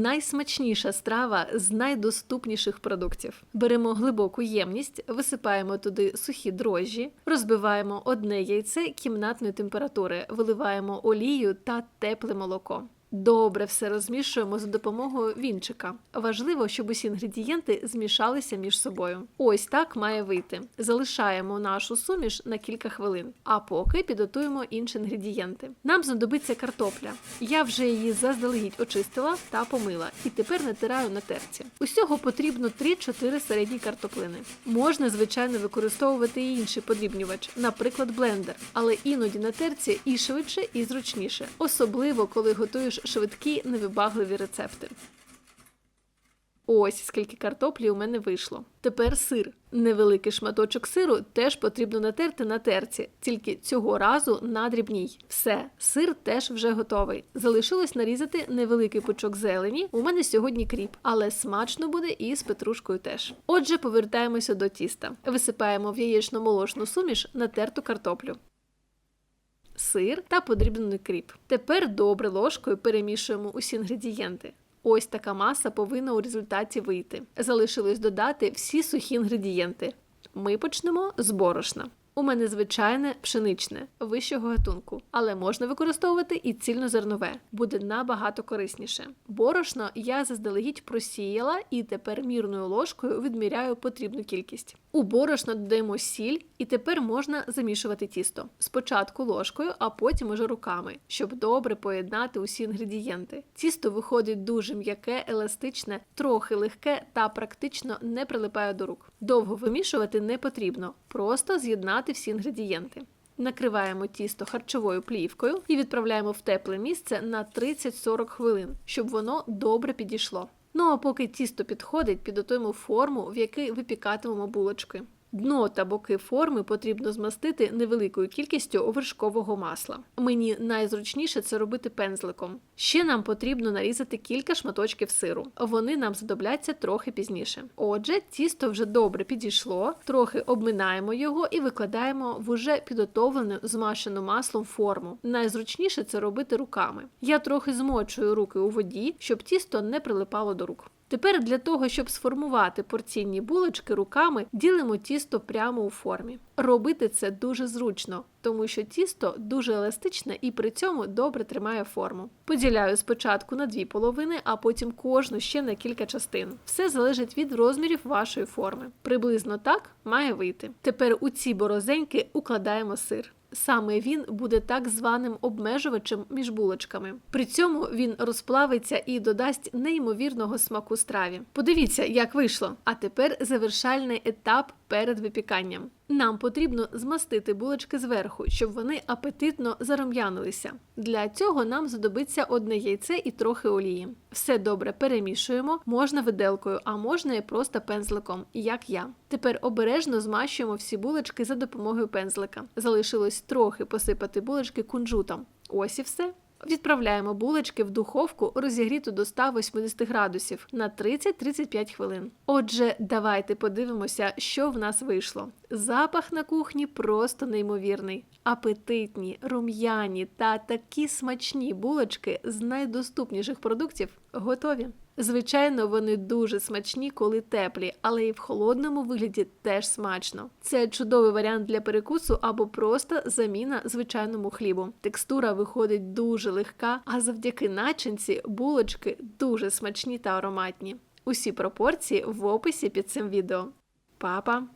найсмачніша страва з найдоступніших продуктів. Беремо глибоку ємність, висипаємо туди сухі дрожжі, розбиваємо одне яйце кімнатної температури, виливаємо олію та тепле молоко. Добре все розмішуємо за допомогою вінчика. Важливо, щоб усі інгредієнти змішалися між собою. Ось так має вийти. Залишаємо нашу суміш на кілька хвилин, а поки підготуємо інші інгредієнти. Нам знадобиться картопля. Я вже її заздалегідь очистила та помила, і тепер натираю на терці. Усього потрібно 3-4 середні картоплини. Можна, звичайно, використовувати і інший подрібнювач, наприклад, блендер, але іноді на терці і швидше, і зручніше, особливо коли готуєш швидкі невибагливі рецепти. Ось скільки картоплі у мене вийшло. Тепер сир. Невеликий шматочок сиру теж потрібно натерти на терці, тільки цього разу на дрібній. Все, сир теж вже готовий. Залишилось нарізати невеликий пучок зелені. У мене сьогодні кріп, але смачно буде і з петрушкою теж. Отже, повертаємося до тіста. Висипаємо в яєчно-молочну суміш натерту картоплю сир та подрібнений кріп. Тепер добре ложкою перемішуємо усі інгредієнти. Ось така маса повинна у результаті вийти. Залишилось додати всі сухі інгредієнти. Ми почнемо з борошна. У мене звичайне пшеничне вищого гатунку, але можна використовувати і цільнозернове, буде набагато корисніше. Борошно я заздалегідь просіяла і тепер мірною ложкою відміряю потрібну кількість. У борошно додаємо сіль, і тепер можна замішувати тісто. Спочатку ложкою, а потім уже руками, щоб добре поєднати усі інгредієнти. Тісто виходить дуже м'яке, еластичне, трохи легке та практично не прилипає до рук. Довго вимішувати не потрібно, просто з'єднати всі інгредієнти. Накриваємо тісто харчовою плівкою і відправляємо в тепле місце на 30-40 хвилин, щоб воно добре підійшло. Ну а поки тісто підходить, підготуємо форму, в якій випікатимемо булочки. Дно та боки форми потрібно змастити невеликою кількістю вершкового масла. Мені найзручніше це робити пензликом. Ще нам потрібно нарізати кілька шматочків сиру. Вони нам знадобляться трохи пізніше. Отже, тісто вже добре підійшло, трохи обминаємо його і викладаємо в уже підготовлену змащену маслом форму. Найзручніше це робити руками. Я трохи змочую руки у воді, щоб тісто не прилипало до рук. Тепер для того, щоб сформувати порційні булочки руками, ділимо тісто прямо у формі. Робити це дуже зручно, тому що тісто дуже еластичне і при цьому добре тримає форму. Поділяю спочатку на дві половини, а потім кожну ще на кілька частин. Все залежить від розмірів вашої форми. Приблизно так має вийти. Тепер у ці борозеньки укладаємо сир. Саме він буде так званим обмежувачем між булочками. При цьому він розплавиться і додасть неймовірного смаку страві. Подивіться, як вийшло. А тепер завершальний етап перед випіканням. Нам потрібно змастити булочки зверху, щоб вони апетитно зарум'янилися. Для цього нам знадобиться одне яйце і трохи олії. Все добре перемішуємо, можна виделкою, а можна і просто пензликом, як я. Тепер обережно змащуємо всі булочки за допомогою пензлика. Залишилось трохи посипати булочки кунжутом. Ось і все. Відправляємо булочки в духовку розігріту до 180 градусів на 30-35 хвилин. Отже, давайте подивимося, що в нас вийшло. Запах на кухні просто неймовірний. Апетитні, рум'яні та такі смачні булочки з найдоступніших продуктів готові. Звичайно, вони дуже смачні, коли теплі, але і в холодному вигляді теж смачно. Це чудовий варіант для перекусу або просто заміна звичайному хлібу. Текстура виходить дуже легка, а завдяки начинці булочки дуже смачні та ароматні. Усі пропорції в описі під цим відео. Папа!